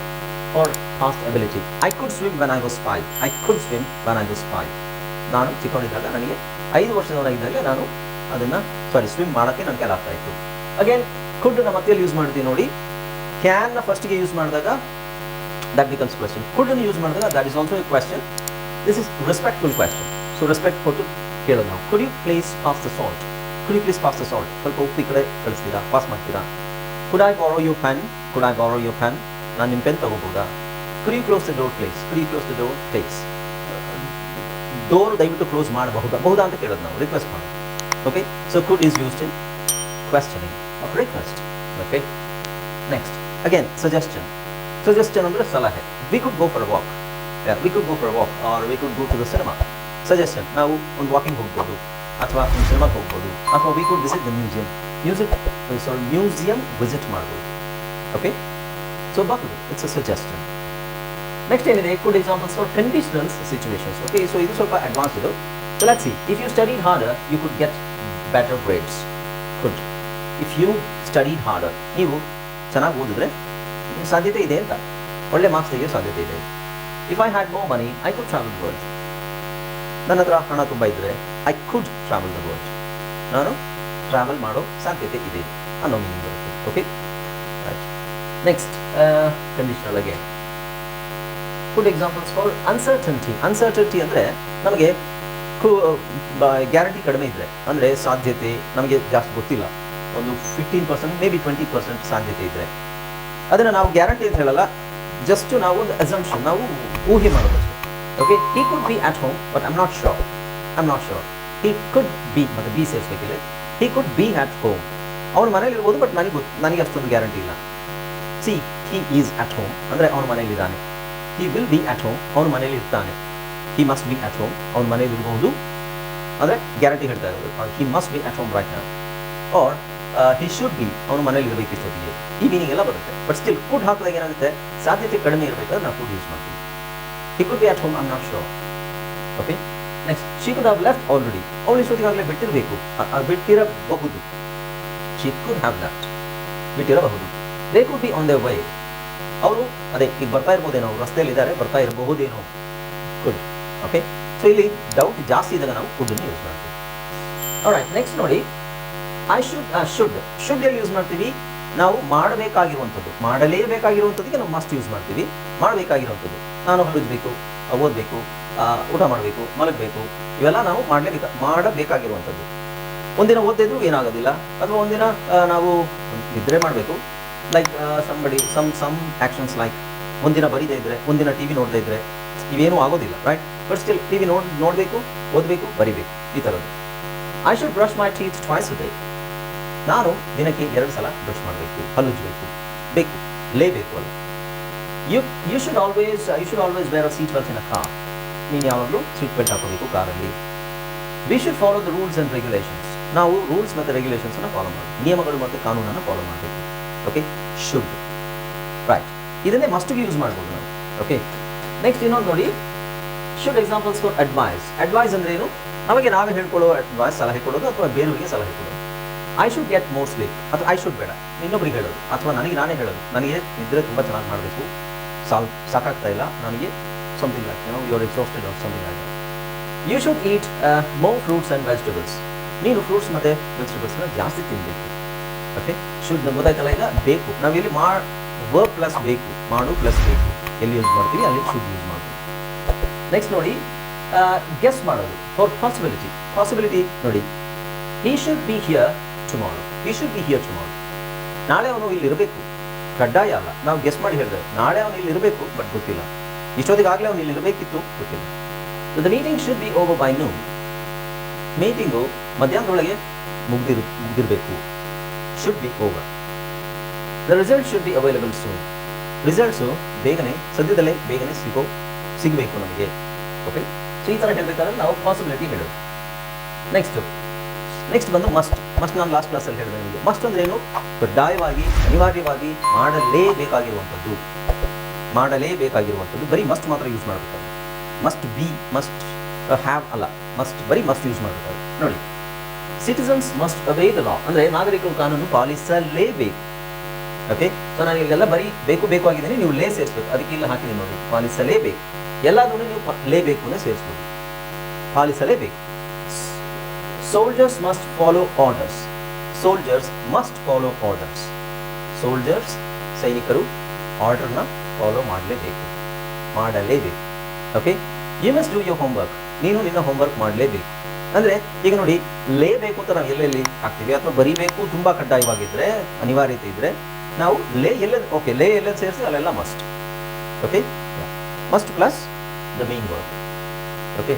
for fast ability I could swim when I was five I could swim when I was five ನಾನು ಚಿಕ್ಕವನಿದ್ದಾಗ ನನಗೆ ಐದು ವರ್ಷದವನಾಗಿದ್ದಾಗ ನಾನು ಅದನ್ನು ಸಾರಿ ಸ್ವಿಮ್ ಮಾಡೋಕ್ಕೆ ನನ್ನ ಕೈಲಿ ಆಗ್ತಾ ಇತ್ತು. ಅಗೇನ್ ಕುಡ್ ನಮ್ಮ ಮತ್ತೆಯಲ್ಲಿ ಯೂಸ್ ಮಾಡ್ತೀವಿ ನೋಡಿ. ಕ್ಯಾನ್ನ ಫಸ್ಟ್ಗೆ ಯೂಸ್ ಮಾಡಿದಾಗ that becomes question could use ಮಾಡಿದಾಗ that is also a question this is respectful question so respect ಕೊಟ್ಟು ಕೇಳೋದು ನಾವು. Could please pass the salt could please pass the salt ಸ್ವಲ್ಪ ಉಪ್ಪು ಈ ಕಡೆ ಕಳಿಸ್ತೀರಾ? ಪಾಸ್ ಮಾಡ್ತೀರಾ? Could I borrow you pen could I borrow you pen ನಾನು ನಿಮ್ಮ pen ತಗೋಬೋದಾ could close the door please could close the door please door ದಯವಿಟ್ಟು close ಮಾಡಬಹುದಾ? ಬಹುದಾ ಅಂತ ಕೇಳೋದು ನಾವು. ರಿಕ್ವೆಸ್ಟ್ ಮಾಡೋದು okay so could is used in questioning of request okay next again suggestion suggestion ಅಂದರೆ ಸಲಹೆ we could go for walk we could go for walk or we could go to the cinema suggestion ನಾವು ಒಂದು walking ಹೋಗ್ಬೋದು ಅಥವಾ ಒಂದು ಸಿನಿಮಾಗೆ ಹೋಗ್ಬೋದು ಅಥವಾ we could visit the museum music sorry museum visit ಮಾಡ್ಬೋದು ಓಕೆ ಸೊ ಬಾಕುದು ಇಟ್ಸ್ ಅ ಸಜೆಷನ್ ನೆಕ್ಸ್ಟ್ ಏನಿದೆ good examples for conditionals situations okay so ಇದು ಸ್ವಲ್ಪ ಅಡ್ವಾನ್ಸ್ ಇದು so let's see if you study harder you could get better grades good if you study harder ನೀವು ಚೆನ್ನಾಗಿ ಓದಿದ್ರೆ ಸಾಧ್ಯತೆ ಇದೆ ಅಂತ. ಒಳ್ಳೆ ಮಾರ್ಕ್ಸ್ ತೆಗೆಯೋ ಸಾಧ್ಯತೆ ಇದೆ. If I had more money I could travel world ನನ್ನ ಹತ್ರ ಹಣ ತುಂಬ ಇದ್ದರೆ I could travel the world ನಾನು ಟ್ರಾವೆಲ್ ಮಾಡೋ ಸಾಧ್ಯತೆ ಇದೆ ಅನ್ನೋ ಮೀನಿಂಗ್ ಬರುತ್ತೆ. Okay next conditional again good examples for uncertainty uncertainty ಅಂದರೆ ನಮಗೆ ಗ್ಯಾರಂಟಿ ಕಡಿಮೆ ಇದೆ ಅಂದರೆ ಸಾಧ್ಯತೆ ನಮಗೆ ಜಾಸ್ತಿ ಗೊತ್ತಿಲ್ಲ. ಒಂದು fifteen percent maybe twenty percent ಸಾಧ್ಯತೆ ಇದ್ದರೆ ಅದನ್ನು ನಾವು ಗ್ಯಾರಂಟಿ ಅಂತ ಹೇಳಲ್ಲ ಜಸ್ಟ್ ನಾವು ಒಂದು ಅಸಂಪ್ಷನ್ ನಾವು ಊಹೆ ಮಾಡೋದಷ್ಟೇ okay he could be at home but I'm not sure I'm not sure he could be ಮತ್ತು be ಸೇರಿಸ್ಬೇಕಿಲ್ಲ he could be at home ಅವ್ನ ಮನೇಲಿ ಇರ್ಬೋದು ಬಟ್ ನನಗೆ ಗೊತ್ತು ನನಗೆ ಅಷ್ಟೊಂದು ಗ್ಯಾರಂಟಿ ಇಲ್ಲ. See he is at home ಅಂದರೆ ಮನೇಲಿ ಇದ್ದಾನೆ. He will be at home ಅವನ ಮನೇಲಿ ಇರ್ತಾನೆ. He must be at home ಅವ್ನ ಮನೇಲಿ ಇರಬಹುದು. ಅಂದರೆ ಗ್ಯಾರಂಟಿ ಹೇಳ್ತಾ ಇರೋದು. He must be at home right ನಾ ಆರ್ ಹಿ ಶುಡ್ ಬಿ ಅವ್ನ ಮನೇಲಿ ಇರಬೇಕು ಇಷ್ಟೊತ್ತಿಗೆ. ಈ ಮೀನಿಂಗ್ ಎಲ್ಲ ಬರುತ್ತೆ. ಬಟ್ ಸ್ಟಿಲ್ ಫುಡ್ ಹಾಕಿದಾಗ ಏನಾಗುತ್ತೆ? ಸಾಧ್ಯತೆ ಕಡಿಮೆ ಇರಬೇಕಾದ್ರೆ ನಾವು ಫುಡ್ ಯೂಸ್ ಮಾಡ್ತೀವಿ. He could be at home I not sure okay next she could have left already ಅವಳು ಇಷ್ಟೊತ್ತಿಗಾಗಲೇ ಬಿಟ್ಟಿರಬೇಕು. ಬಿಟ್ಟಿರಬಹುದು. She could have left ಬಿಟ್ಟಿರಬಹುದು. They could be on the way ಅವರು, ಅದೇ, ಈಗ ಬರ್ತಾ ಇರ್ಬೋದೇನೋ ರಸ್ತೆಯಲ್ಲಿ ಇದ್ದಾರೆ ಬರ್ತಾ ಇರಬಹುದೇನೋ. ಗುಡ್ ಓಕೆ ಸೊ ಇಲ್ಲಿ ಡೌಟ್ ಜಾಸ್ತಿ ಇದ್ದಾಗ ನಾವು ಫುಡ್ ಯೂಸ್ ಮಾಡ್ತೀವಿ. ನೆಕ್ಸ್ಟ್ ನೋಡಿ. ಐ ಶುಡ್ ಶುಡ್ ಶುಡ್ ಎಲ್ಲಿ ಯೂಸ್ ಮಾಡ್ತೀವಿ? ನಾವು ಮಾಡಬೇಕಾಗಿರುವಂಥದ್ದು. ಮಾಡಲೇಬೇಕಾಗಿರುವಂಥದ್ದಕ್ಕೆ ನಾವು ಮಸ್ಟ್ ಯೂಸ್ ಮಾಡ್ತೀವಿ. ಮಾಡಬೇಕಾಗಿರುವಂಥದ್ದು. ನಾನು ಹುಡುಗಬೇಕು ಓದಬೇಕು ಊಟ ಮಾಡಬೇಕು, ಮಲಗಬೇಕು, ಇವೆಲ್ಲ ನಾವು ಮಾಡಲೇಬೇಕು, ಮಾಡಬೇಕಾಗಿರುವಂಥದ್ದು. ಒಂದಿನ ಓದಿದ್ರು ಏನಾಗೋದಿಲ್ಲ. ಅಥವಾ ಒಂದಿನ ನಾವು ನಿದ್ರೆ ಮಾಡಬೇಕು. Like somebody some some actions like ಒಂದಿನ ಬರೀದೇ ಇದ್ರೆ, ಒಂದಿನ ಟಿ ವಿ ನೋಡದೇ ಇದ್ರೆ ಇವೇನೂ ಆಗೋದಿಲ್ಲ right but still T V ನೋಡ್, ನೋಡಬೇಕು, ಓದಬೇಕು, ಬರಿಬೇಕು, ಈ ಥರದ್ದು. I should brush my teeth twice day ನಾನು ದಿನಕ್ಕೆ ಎರಡು ಸಲ ಬ್ರಷ್ ಮಾಡಬೇಕು ಹಲ್ಲುಜ್ಬೇಕು ಬೇಕು, ಲೇಬೇಕು ಅಲ್ಲ. You you should always you should always a seat belt in a car ನೀನು ಯಾವಾಗಲೂ ಸೀಟ್ ಬೆಲ್ಟ್ ಹಾಕೋಬೇಕು ಕಾರಲ್ಲಿ. We should follow the rules and regulations ನಾವು ರೂಲ್ಸ್ ಮತ್ತು ರೆಗ್ಯುಲೇಷನ್ಸನ್ನು ಫಾಲೋ ಮಾಡಿ ನಿಯಮಗಳು ಮತ್ತು ಕಾನೂನನ್ನು ಫಾಲೋ ಮಾಡಬೇಕು. ಓಕೆ ಶುಡ್ ರೈಟ್ ಇದನ್ನೇ ಮಸ್ಟಿಗೆ ಯೂಸ್ ಮಾಡ್ಬೋದು ನಾವು. ಓಕೆ ನೆಕ್ಸ್ಟ್ ಇನ್ನೊಂದು ನೋಡಿ should examples for advice advice ಅಂದ್ರೆ ಏನು? ನಮಗೆ ನಾವೇ ಹೇಳ್ಕೊಳ್ಳೋ ಅಡ್ವೈಸ್ ಸಲಹೆ ಕೊಡೋದು ಅಥವಾ ಬೇರೆಯವರಿಗೆ ಸಲಹೆ ಕೊಡೋದು. I should get more sleep ಅಥವಾ ಐ ಶುಡ್ ಬೇಡ. ಇನ್ನೊಬ್ರಿಗೆ ಹೇಳೋದು. ಅಥವಾ ನನಗೆ ನಾನೇ ಹೇಳೋದು. ನನಗೆ ಇದ್ರೆ ತುಂಬ ಚೆನ್ನಾಗಿ ಮಾಡಬೇಕು. ಸಾಲ್, ಸಾಕಾಗ್ತಾ ಇಲ್ಲ. ನನಗೆ ಸಮಥಿಂಗ್ ಲೈಕ್ ಏನೋ you're exhausted or something like you should eat more fruits and vegetables ನೀನು ಫ್ರೂಟ್ಸ್ ಮತ್ತು ವೆಜಿಟೇಬಲ್ಸ್ನ ಜಾಸ್ತಿ ತಿನ್ನಬೇಕು ಓಕೆ ಶುಡ್ ಗೊತ್ತಾಯ್ತಲ್ಲ ಈಗ? ಬೇಕು. ನಾವಿಲ್ಲಿ ಮಾ ವರ್ಕ್ ಪ್ಲಸ್ ಬೇಕು. ಮಾಡು ಪ್ಲಸ್ ಬೇಕು. ಎಲ್ಲಿ ಯೂಸ್ ಮಾಡ್ತೀವಿ, ಅಲ್ಲಿ ಶುಡ್ ಯೂಸ್ ಮಾಡ್ತೀವಿ ನೆಕ್ಸ್ಟ್ ನೋಡಿ ಗೆಸ್ ಮಾಡೋದು ಫಾರ್ ಪಾಸಿಬಿಲಿಟಿ ಪಾಸಿಬಿಲಿಟಿ ನೋಡಿ he should be here tomorrow he should be here tomorrow ನಾಳೆ ಅವನು ಇಲ್ಲಿ ಇರಬೇಕು. ಕಡ್ಡಾಯ ಅಲ್ಲ. ನಾವು ಗೆಸ್ ಮಾಡಿ ಹೇಳಿದ್ರೆ ನಾಳೆ ಅವನು ಇಲ್ಲಿ ಇರಬೇಕು ಬಟ್ ಗೊತ್ತಿಲ್ಲ. ಇಷ್ಟೊತ್ತಿಗೆ ಆಗಲೇ ಅವನು ಇಲ್ಲಿ ಇರಬೇಕಿತ್ತು, ಗೊತ್ತಿಲ್ಲ. The meeting should be over by noon meeting ಮಧ್ಯಾಹ್ನದೊಳಗೆ ಮುಗ್ದಿರ್, ಮುಗ್ದಿರಬೇಕು. Should be over the result should be available soon results ಬೇಗನೆ, ಸದ್ಯದಲ್ಲೇ ಬೇಗನೆ ಸಿಗೋ, ಸಿಗಬೇಕು ನಮಗೆ. ಓಕೆ ಸೊ ಈ ಥರ ಹೇಳಬೇಕಾದ್ರೆ ನಾವು ಪಾಸಿಬಿಲಿಟಿ ಹೇಳೋದು. ನೆಕ್ಸ್ಟ್ ನೆಕ್ಸ್ಟ್ ಬಂದು ಮಸ್ಟ್ ಮಸ್ಟ್ ನಾನು ಲಾಸ್ಟ್ ಕ್ಲಾಸಲ್ಲಿ ಹೇಳಿದೆ ನಿಮಗೆ. ಮಸ್ಟ್ ಅಂದ್ರೆ ಏನು? ಕಡ್ಡಾಯವಾಗಿ, ಅನಿವಾರ್ಯವಾಗಿ ಮಾಡಲೇಬೇಕಾಗಿರುವಂಥದ್ದು. ಮಾಡಲೇಬೇಕಾಗಿರುವಂಥದ್ದು. ಬರೀ ಮಸ್ಟ್ ಮಾತ್ರ ಯೂಸ್ ಮಾಡಬೇಕು ಮಸ್ಟ್ ಬಿ ಮಸ್ಟ್ ಹ್ಯಾವ್ ಅಲ್ಲ. ಮಸ್ಟ್ ಬರೀ ಮಸ್ಟ್ ಯೂಸ್ ಮಾಡಬೇಕಾದ್ರೆ. ನೋಡಿ. Citizens must obey the law ಅಂದರೆ ನಾಗರಿಕರು ಕಾನೂನು ಪಾಲಿಸಲೇಬೇಕು. ಓಕೆ ಸೊ ನಾನು ಇಲ್ಲೆಲ್ಲ ಬರೀ ಬೇಕು ಬೇಕು ಆಗಿದ್ದೀನಿ, ನೀವು ಲೇ ಸೇರಿಸ್ಬೇಕು. ಅದಕ್ಕೆ ಇಲ್ಲ ಹಾಕಿದ್ದೀನಿ ನೋಡಿ ಪಾಲಿಸಲೇಬೇಕು. ಎಲ್ಲದನ್ನು ನೀವು ಲೇ ಬೇಕು ಅಂತ ಸೇರಿಸ್ಬೋದು. ಪಾಲಿಸಲೇಬೇಕು. Soldiers must follow orders soldiers must follow orders soldiers ಸೈನಿಕರು ಆರ್ಡರ್ನ ಫಾಲೋ ಮಾಡಲೇಬೇಕು. ಮಾಡಲೇಬೇಕು. Okay you must do your homework ನೀನು ನಿನ್ನ ಹೋಮ್ವರ್ಕ್ ಮಾಡಲೇಬೇಕು. ಅಂದ್ರೆ, ಈಗ ನೋಡಿ, ಲೇಬೇಕು ಅಂತ ನಾವು ಎಲ್ಲೆಲ್ಲಿ ಹಾಕ್ತೀವಿ? ಅಥವಾ ಬರಿಬೇಕು, ತುಂಬಾ ಕಡ್ಡಾಯವಾಗಿದ್ರೆ, ಅನಿವಾರ್ಯತೆ ಇದ್ದರೆ ನಾವು ಲೇ ಎಲ್ಲ ಓಕೆ ಲೇ ಎಲ್ಲ ಸೇರಿಸಿ ಅಲ್ಲೆಲ್ಲ must okay must plus the main word okay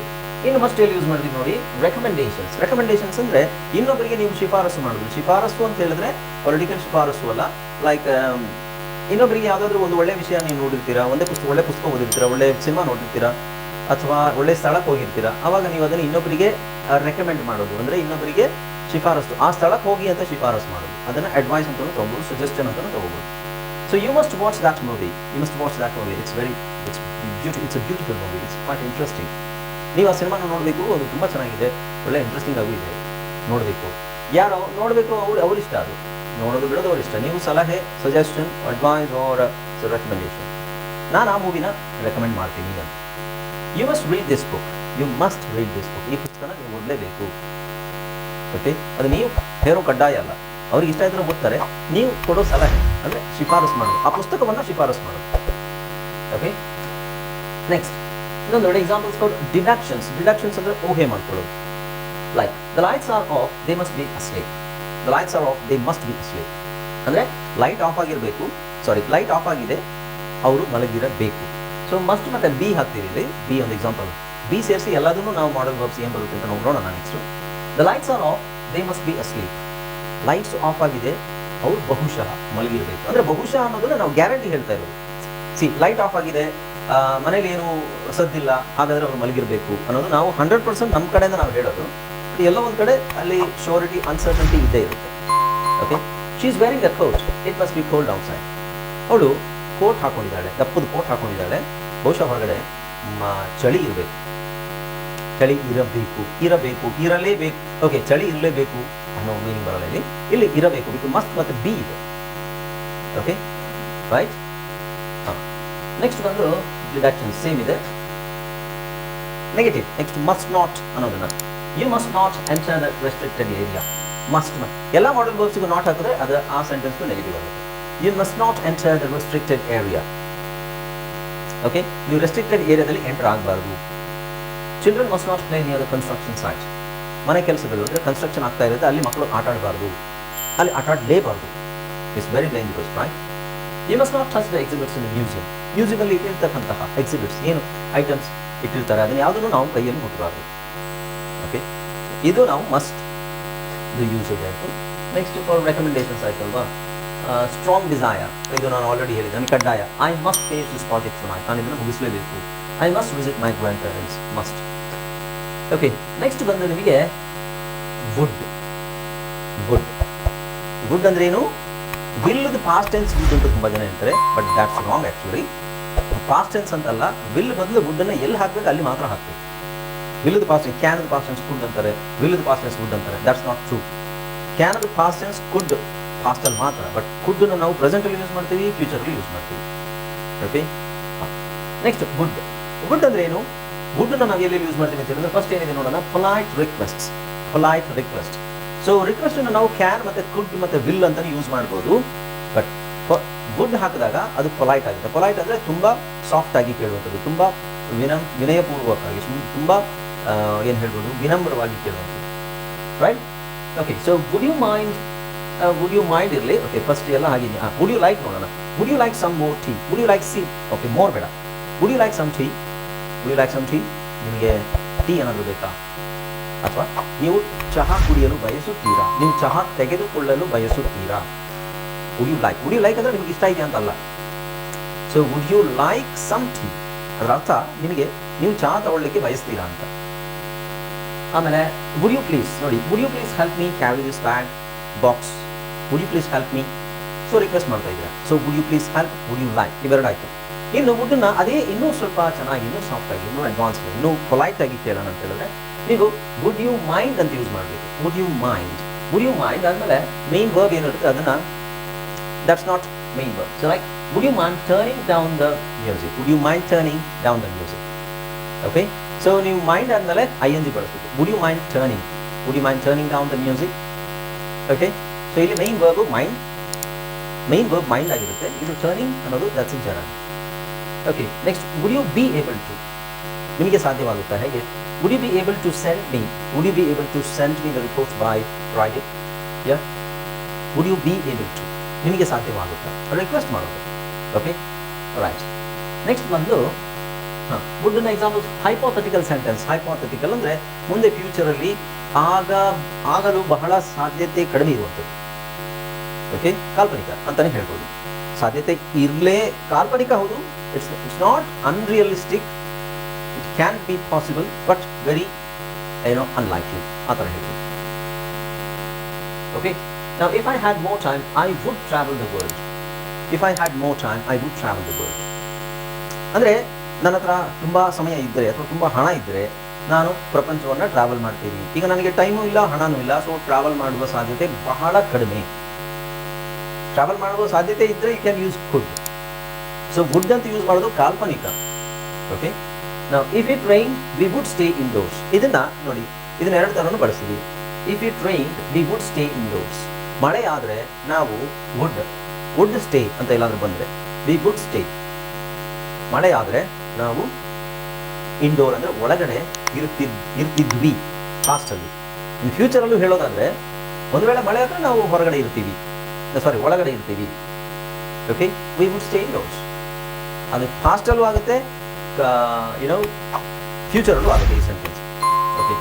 ಇನ್ನು ಮಸ್ಟ್ ಎಲ್ಲಿ ಯೂಸ್ ಮಾಡಿದ್ವಿ ನೋಡಿ? ರೆಕಮೆಂಡೇಶನ್ಸ್ ರೆಕಮೆಂಡೇಶನ್ಸ್ ಅಂದ್ರೆ ಇನ್ನೊಬ್ಬರಿಗೆ ನೀವು ಶಿಫಾರಸು ಮಾಡೋದು. ಶಿಫಾರಸು ಅಂತ ಹೇಳಿದ್ರೆ ಪೊಲಿಟಿಕಲ್ ಶಿಫಾರಸು ಅಲ್ಲ. ಲೈಕ್ ಇನ್ನೊಬ್ಬರಿಗೆ ಯಾವುದಾದ್ರೂ ಒಂದು ಒಳ್ಳೆ ವಿಷಯ ನೀವು ನೋಡಿರ್ತೀರಾ? ಒಂದೇ ಪುಸ್ತಕ ಒಳ್ಳೆ ಪುಸ್ತಕ ಓದಿರ್ತೀರಾ? ಒಳ್ಳೆ ಸಿನಿಮಾ ನೋಡಿರ್ತೀರಾ? ಅಥವಾ ಒಳ್ಳೆ ಸ್ಥಳಕ್ಕೆ ಹೋಗಿರ್ತೀರಾ? ಅವಾಗ ನೀವು ಅದನ್ನು ಇನ್ನೊಬ್ಬರಿಗೆ ರೆಕಮೆಂಡ್ ಮಾಡೋದು. ಅಂದ್ರೆ ಇನ್ನೊಬ್ಬರಿಗೆ ಶಿಫಾರಸು. ಆ ಸ್ಥಳಕ್ಕೆ ಹೋಗಿ ಅಂತ ಶಿಫಾರಸು ಮಾಡೋದು. ಅದನ್ನು ಅಡ್ವೈಸ್ ಅಂತ ತಗೋಬೋದು ಸಜೆಸ್ಟನ್ ಅಂತ ತಗೋಬೋದು. So you must watch that movie you must watch that movie it's very it's beauty it's a beautiful movie it's quite interesting ನೀವು ಆ ಸಿನಿಮಾನ ನೋಡಬೇಕು, ಅದು ತುಂಬ ಚೆನ್ನಾಗಿದೆ. ಒಳ್ಳೆ ಇಂಟ್ರೆಸ್ಟಿಂಗ್ ಆಗೂ ಇದೆ. ನೋಡಬೇಕು. ಯಾರೋ, ನೋಡಬೇಕು ಅವ್ರು, ಅವ್ರ ಇಷ್ಟ ಅದು. ನೋಡೋದು, ಬಿಡೋದು ಅವ್ರ ಇಷ್ಟ. ನೀವು ಸಲಹೆ ಸಜೆಸ್ಟನ್ ಅಡ್ವೈಸ್ ಓರ್ ರೆಕಮೆಂಡೇಶನ್ ನಾನು ಆ ಮೂವಿನ ರೆಕಮೆಂಡ್ ಮಾಡ್ತೀನಿ ಈಗ you must read this book you must read this book ಈ ಪುಸ್ತಕನ ನೀವು ಓದಲೇಬೇಕು. ಓಕೆ ಅದು ನೀವು ಹೇರೋ ಕಡ್ಡಾಯ ಅಲ್ಲ. ಅವ್ರಿಗೆ ಇಷ್ಟ ಇದ್ರೆ ಓದ್ತಾರೆ. ನೀವು ಕೊಡೋ ಸಲಹೆ, ಅಂದರೆ ಶಿಫಾರಸು ಮಾಡೋದು. ಆ ಪುಸ್ತಕವನ್ನು ಶಿಫಾರಸು ಮಾಡೋದು. ಓಕೆ ನೆಕ್ಸ್ಟ್ ಇನ್ನೊಂದು ಒಳ್ಳೆ ಎಕ್ಸಾಂಪಲ್ಸ್ ಕೊಡ್ ಡಿಡಕ್ಷನ್ಸ್ ಡಿಡಕ್ಷನ್ಸ್ ಅಂದರೆ ಊಹೆ ಮಾಡ್ಕೊಳ್ಳೋದು. Like the lights are off they must be asleep the lights are off they must be asleep ಅಂದರೆ ಲೈಟ್ ಆಫ್ ಆಗಿರಬೇಕು. ಸಾರಿ ಲೈಟ್ ಆಫ್ ಆಗಿದೆ, ಅವರು ಮಲಗಿರಬೇಕು. ಸೊ ಮಸ್ಟ್ ಮತ್ತೆ ಬಿ ಹಾಕ್ತೀವಿ ಇಲ್ಲಿ. ಬಿ ಒಂದು ಎಕ್ಸಾಂಪಲ್ ಬಿ ಸೇರಿಸಿ ಎಲ್ಲದನ್ನು ನಾವು ಮಾಡಲ್ ವರ್ಬ್ಸ್ ಏನು ಬರುತ್ತೆ ಅಂತ ನಾವು ನೋಡೋಣ next the lights are off they must be asleep lights off ಆಗಿದೆ, ಅವ್ರು ಬಹುಶಃ ಮಲಗಿರಬೇಕು. ಅಂದ್ರೆ ಬಹುಶಃ ಅನ್ನೋದನ್ನ ನಾವು ಗ್ಯಾರಂಟಿ ಹೇಳ್ತಾ ಇರೋದು. ಸಿ ಲೈಟ್ ಆಫ್ ಆಗಿದೆ ಮನೇಲಿ ಏನು ಸದ್ದಿಲ್ಲ, ಹಾಗಾದ್ರೆ ಅವ್ರು ಮಲಗಿರಬೇಕು ಅನ್ನೋದು ನಾವು ಹಂಡ್ರೆಡ್ ಪರ್ಸೆಂಟ್ ನಮ್ಮ ಕಡೆಯಿಂದ ನಾವು ಹೇಳೋದು. ಎಲ್ಲೋ ಒಂದು ಕಡೆ ಅಲ್ಲಿ ಶೋರಿಟಿ ಅನ್ಸರ್ಟನ್ಟಿ ಇದ್ದೇ ಇರುತ್ತೆ. Okay she is wearing a it must be cold outside ಅವಳು ಕೋಟ್ ಹಾಕೊಂಡಿದ್ದಾಳೆ, ದಪ್ಪದ ಕೋಟ್ ಹಾಕೊಂಡಿದ್ದಾಳೆ. ಬಹುಶಃ ಹೊರಗಡೆ ಚಳಿ ಇರಬೇಕು. ಚಳಿ ಇರಬೇಕು ಇರಬೇಕು, ಇರಲೇಬೇಕು. ಓಕೆ ಚಳಿ ಇರಲೇಬೇಕು ಅನ್ನೋ ಮೀನಿಂಗ್ ಬರಲ್ಲ ಇಲ್ಲಿ. ಇಲ್ಲಿ ಇರಬೇಕು ಬಿಟ್ಟು ಮಸ್ತ್ ಮತ್ತು ಬಿ ಇದೆ. ಓಕೆ ರೈಟ್ ನೆಕ್ಸ್ಟ್ ಬಂದು ಡಿಡಕ್ಷನ್ ಸೇಮ್ ಇದೆ. ನೆಗೆಟಿವ್ ನೆಕ್ಸ್ಟ್ ಮಸ್ಟ್ ನಾಟ್ ಅನ್ನೋದನ್ನ. You must not enter the restricted area must ಎಲ್ಲ ಮಾಡಲ್ ವರ್ಬ್ಸಿಗೂ ನಾಟ್ ಹಾಕಿದ್ರೆ ಅದು ಆ ಸೆಂಟೆನ್ಸ್ ನೆಗೆಟಿವ್ ಆಗುತ್ತೆ. You must not enter the restricted area okay ನೀವು ರೆಸ್ಟ್ರಿಕ್ಟೆಡ್ ಏರಿಯಾದಲ್ಲಿ ಎಂಟರ್ ಆಗಬಾರ್ದು. Children must not play near the construction site ಮನೆ ಕೆಲಸದಲ್ಲಿ ಹೋದರೆ ಕನ್ಸ್ಟ್ರಕ್ಷನ್ ಆಗ್ತಾ ಇರುತ್ತೆ, ಅಲ್ಲಿ ಮಕ್ಕಳು ಆಟ ಆಡಬಾರ್ದು. ಅಲ್ಲಿ ಆಟ ಆಡಲೇಬಾರ್ದು. It's very dangerous right you must not touch the exhibits in museum ಮ್ಯೂಸಿಯಮಲ್ಲಿ ಇಟ್ಟಿರ್ತಕ್ಕಂತಹ ಎಕ್ಸಿಬಿಟ್ಸ್ ಏನು ಐಟಮ್ಸ್ ಇಟ್ಟಿರ್ತಾರೆ, ಅದನ್ನು ಯಾವುದನ್ನು ನಾವು ಕೈಯಲ್ಲಿ ಮುಟ್ಟಬಾರ್ದು ಓಕೆ ಇದು ನಾವು ಮಸ್ಟ್ ದು ಯೂಸ್ ಆಯಿತು ನೆಕ್ಸ್ಟ್ ಫಾರ್ ರೆಕಮೆಂಡೇಶನ್ಸ್ ಆಯ್ತಲ್ವಾ? ಸ್ಟ್ರಾಂಗ್ ಡಿಸೈರ್ ಇದು ನಾನು ಆಲ್ರೆಡಿ ಹೇಳಿದ್ದೇನೆ, ಕಡ್ಡಾಯ. I must face this project ನಾನು ಇದನ್ನು ಮುಗಿಸಲೇಬೇಕು. I must visit my grandparents must okay next ಬಂದು ನಿಮಗೆ ವುಡ್ ವುಡ್ ವುಡ್ ಅಂದ್ರೆ ಏನು? ವಿಲ್ದ ಪಾಸ್ಟ್ ಟೆನ್ಸ್ ವುಡ್ ಅಂತ ತುಂಬ ಜನ ಹೇಳ್ತಾರೆ but that's wrong actually past tense ಅಂತಲ್ಲ ವಿಲ್ ಬದಲು ವುಡ್ಡನ್ನು ಎಲ್ಲಿ ಹಾಕಬೇಕು ಅಲ್ಲಿ ಮಾತ್ರ ಹಾಕಬೇಕು. ವಿಲ್ಲದ ಪಾಸ್ಟ್ ಕ್ಯಾನದ ಪಾಸ್ಟ್ ಟೆನ್ಸ್ ಕುಡ್ ಅಂತಾರೆ ವಿಲ್ಲದ ಪಾಸ್ಟ್ ಟೆನ್ಸ್ ವುಡ್ ಅಂತಾರೆ ದ್ಯಾಟ್ಸ್ ನಾಟ್ ಟ್ರೂ ಕ್ಯಾನದ ಪಾಸ್ಟ್ ಟೆನ್ಸ್ ಕುಡ್ ಪಾಸ್ಟಲ್ಲಿ ಮಾತ್ರ ಬಟ್ ಕುಡ್ಡನ್ನು ನಾವು ಪ್ರೆಸೆಂಟಲ್ಲಿ ಯೂಸ್ ಮಾಡ್ತೀವಿ ಫ್ಯೂಚರಲ್ಲಿ ಯೂಸ್ ಮಾಡ್ತೀವಿ. ಓಕೆ ನೆಕ್ಸ್ಟ್ ವುಡ್ ವುಡ್ ಅಂದ್ರೆ ಏನು? ವುಡ್ನ ನಾವು ಎಲ್ಲೆಲ್ಲಿ ಯೂಸ್ ಮಾಡ್ತೀವಿ ಅಂತ ಹೇಳಿದ್ರೆ ಫಸ್ಟ್ ಏನಿದೆ ನೋಡೋಣ? Polite request polite request so request ನಾವು ಕ್ಯಾನ್ ಮತ್ತೆ ಕುಡ್ ಮತ್ತೆ ವಿಲ್ ಅಂತಾನೆ ಯೂಸ್ ಮಾಡಬಹುದು ಬಟ್ ಗುಡ್ ಹಾಕಿದಾಗ ಅದು ಪೊಲೈಟ್ ಆಗುತ್ತೆ. ಪೊಲೈಟ್ ಅಂದ್ರೆ ತುಂಬಾ ಸಾಫ್ಟ್ ಆಗಿ ಕೇಳುವಂಥದ್ದು. ತುಂಬಾ ವಿನಮ್ ವಿನಯಪೂರ್ವಕವಾಗಿ ತುಂಬಾ ಏನು ಹೇಳ್ಬೋದು? ವಿನಮ್ರವಾಗಿ ಕೇಳುವಂಥದ್ದು. Right okay so could you mind would you mind ಇರಲಿ? ಓಕೆ ಫಸ್ಟ್ ಎಲ್ಲ ಹಾಗೆ ವುಡ್ ಯು ಲೈಕ್ ನೋಡೋಣ? Could you like some more tea could you like see okay more ಬೇಡ. Could you like some tea you tea ನಿಮಗೆ tea ಏನಾದರೂ ಬೇಕಾ? ಅಥವಾ ನೀವು ಚಹಾ ಕುಡಿಯಲು ಬಯಸುತ್ತೀರಾ? ನೀವು ಚಹಾ ತೆಗೆದುಕೊಳ್ಳಲು ಬಯಸುತ್ತೀರಾ? Would you like would you like ಅಂದ್ರೆ ನಿಮ್ಗೆ ಇಷ್ಟ ಇದೆಯಾ ಅಂತಲ್ಲ. So would you like some tea ಅದರ ಅರ್ಥ ನಿಮಗೆ ನೀವು ಚಹಾ ತಗೊಳ್ಳಿಕ್ಕೆ ಬಯಸ್ತೀರಾ ಅಂತ. ಆಮೇಲೆ ವುಡ್ ಯು ಪ್ಲೀಸ್ ನೋಡಿ would you please help me carry this bag box would you please help me so request ಮಾಡ್ತಾ ಇದ್ದೀರಾ. So would you please help would you like ಇವೆರಡು ಆಯಿತು ಇನ್ನು ವುಡ್ನ ಅದೇ ಇನ್ನೂ ಸ್ವಲ್ಪ ಚೆನ್ನಾಗಿ, ಇನ್ನೂ ಸಾಫ್ಟ್ ಆಗಿ, ಇನ್ನೂ ಅಡ್ವಾನ್ಸ್ ಇನ್ನೂ ಪೊಲೈಟ್ ಆಗಿ ಕೇಳೋಣ ಅಂತ ಹೇಳಿದ್ರೆ, ನೀವು ವುಡ್ ಯು ಮೈಂಡ್ ಅಂತ ಯೂಸ್ ಮಾಡಬೇಕು. Would you mind would you mind ಆದ್ಮೇಲೆ ಮೇನ್ ವರ್ಬ್ ಏನಿರುತ್ತೆ ಅದನ್ನ that's not main verb so like would you mind turning down the music would you mind turning down the music okay so ನೀವು mind ಆದ್ಮೇಲೆ I N G ಬಳಸಬೇಕು. Would you mind turning would you mind turning down the music okay so ಇಲ್ಲಿ main verb mind main verb mind ಆಗಿರುತ್ತೆ. ಇದು turning ಅನ್ನೋದು that's in general okay next would you be able to ನಿಮಗೆ ಸಾಧ್ಯವಾಗುತ್ತಾ ಹೇಗೆ? Would you be able to send me would you be able to send me the report by Friday yeah would you be able to ನಿಮಗೆ ಸಾಧ್ಯವಾಗುತ್ತಾ? Request ಮಾಡೋದು. Okay right next ಬಂದು ವುಡ್ನ example hypothetical sentence hypothetical ಅಂದರೆ ಮುಂದೆ ಫ್ಯೂಚರಲ್ಲಿ ಆಗ, ಆಗಲು ಬಹಳ ಸಾಧ್ಯತೆ ಕಡಿಮೆ ಇರುವಂಥದ್ದು. ಓಕೆ ಕಾಲ್ಪನಿಕ ಅಂತಾನೆ ಹೇಳ್ಬೋದು. ಸಾಧ್ಯತೆ ಇರಲೇ ಕಾಲ್ಪನಿಕ ಹೌದು. It's it's not unrealistic it can be possible but very ಏನೋ ಅನ್ಲೈಕ್ಲಿ ಆ ಥರ ಹೇಳಿ ಓಕೆ ನಾವು if I had more time I would travel the world if I had more time I would travel the world ಅಂದರೆ ನನ್ನ ಹತ್ರ ತುಂಬ ಸಮಯ ಇದ್ದರೆ ಅಥವಾ ತುಂಬ ಹಣ ಇದ್ದರೆ ನಾನು ಪ್ರಪಂಚವನ್ನು ಟ್ರಾವೆಲ್ ಮಾಡ್ತೀನಿ. ಈಗ ನನಗೆ ಟೈಮು ಇಲ್ಲ, ಹಣನೂ ಇಲ್ಲ ಸೊ ಟ್ರಾವೆಲ್ ಮಾಡುವ ಸಾಧ್ಯತೆ ಬಹಳ ಕಡಿಮೆ. ಟ್ರಾವೆಲ್ ಮಾಡುವ ಸಾಧ್ಯತೆ ಇದ್ದರೆ you can use food so would ಅಂತ ಯೂಸ್ ಮಾಡೋದು ಕಾಲ್ಪನಿಕ. ಓಕೆ ನಾವು if it rain we would stay doors ಇದನ್ನ ನೋಡಿ, ಇದನ್ನ ಎರಡು ಥರನೂ ಬಳಸ್ತೀವಿ if it rain we would stay indoors ಮಳೆ ಆದರೆ ನಾವು ವುಡ್ ವುಡ್ ಸ್ಟೇ ಅಂತ ಎಲ್ಲಾದ್ರೂ ಬಂದ್ರೆ ವಿ ವುಡ್ ಸ್ಟೇ ಮಳೆ ಆದರೆ ನಾವು ಇಂಡೋರ್ ಅಂದ್ರೆ ಒಳಗಡೆ ಇರ್ತಿದ್, ಇರ್ತಿದ್ವಿ ಇನ್ ಫ್ಯೂಚರಲ್ಲೂ ಹೇಳೋದಾದರೆ, ಒಂದು ವೇಳೆ ಮಳೆ ಆದ್ರೆ ನಾವು ಹೊರಗಡೆ ಇರ್ತೀವಿ. ಸಾರಿ ಒಳಗಡೆ ಇರ್ತೀವಿ. Okay we would stay indoors ಅದು ಪಾಸ್ಟಲ್ಲೂ ಆಗುತ್ತೆ ಯುನೋ ಫ್ಯೂಚರಲ್ಲೂ ಆಗುತ್ತೆ ಈ sentence okay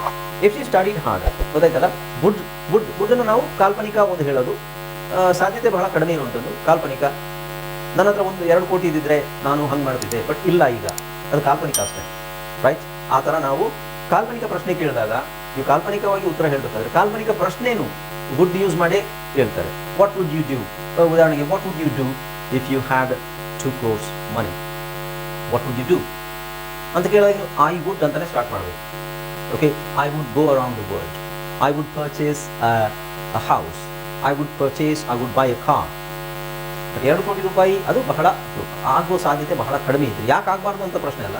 if you study hard ಗೊತ್ತಾಯ್ತಲ್ಲ? ಬುಡ್ ಬುಡ್ ವುಡ್ಡನ್ನು ನಾವು ಕಾಲ್ಪನಿಕ ಒಂದು ಹೇಳೋದು. ಸಾಧ್ಯತೆ ಬಹಳ ಕಡಿಮೆ ಇರುವಂಥದ್ದು, ಕಾಲ್ಪನಿಕ. ನನ್ನ ಹತ್ರ ಒಂದು ಎರಡು ಕೋಟಿ ಇದ್ದಿದ್ರೆ ನಾನು ಹಂಗೆ ಮಾಡ್ತಿದ್ದೆ ಬಟ್ ಇಲ್ಲ ಈಗ. ಅದು ಕಾಲ್ಪನಿಕ ಅಷ್ಟೇ. ರೈಟ್ ಆ ಥರ ನಾವು ಕಾಲ್ಪನಿಕ ಪ್ರಶ್ನೆ ಕೇಳಿದಾಗ, ನೀವು ಕಾಲ್ಪನಿಕವಾಗಿ ಉತ್ತರ ಹೇಳಬೇಕಾದ್ರೆ ಕಾಲ್ಪನಿಕ ಪ್ರಶ್ನೆನು ವುಡ್ ಯೂಸ್ ಮಾಡಿ ಹೇಳ್ತಾರೆ. ವಾಟ್ ವುಡ್ ಯು ಡ್ಯೂ ಉದಾಹರಣೆಗೆ what would you do if you had two crores money what would you do ಅಂತ ಕೇಳಿದಾಗ ಐ ವುಡ್ ಅಂತಾನೆ ಸ್ಟಾರ್ಟ್ ಮಾಡಬೇಕು. Okay I would go around the world I would purchase a house I would purchase I would buy a car ಎರಡು ಕೋಟಿ ರೂಪಾಯಿ, ಅದು ಬಹಳ ಆಗೋ ಸಾಧ್ಯತೆ ಬಹಳ ಕಡಿಮೆ ಇತ್ತು. ಯಾಕೆ ಆಗಬಾರ್ದು ಅಂತ ಪ್ರಶ್ನೆ ಅಲ್ಲ.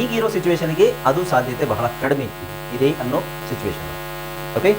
ಈಗಿರೋ ಸಿಚುವೇಶನ್ಗೆ ಅದು ಸಾಧ್ಯತೆ ಬಹಳ ಕಡಿಮೆ ಇದೆ ಅನ್ನೋ ಸಿಚುವೇಶನ್ ಓಕೆ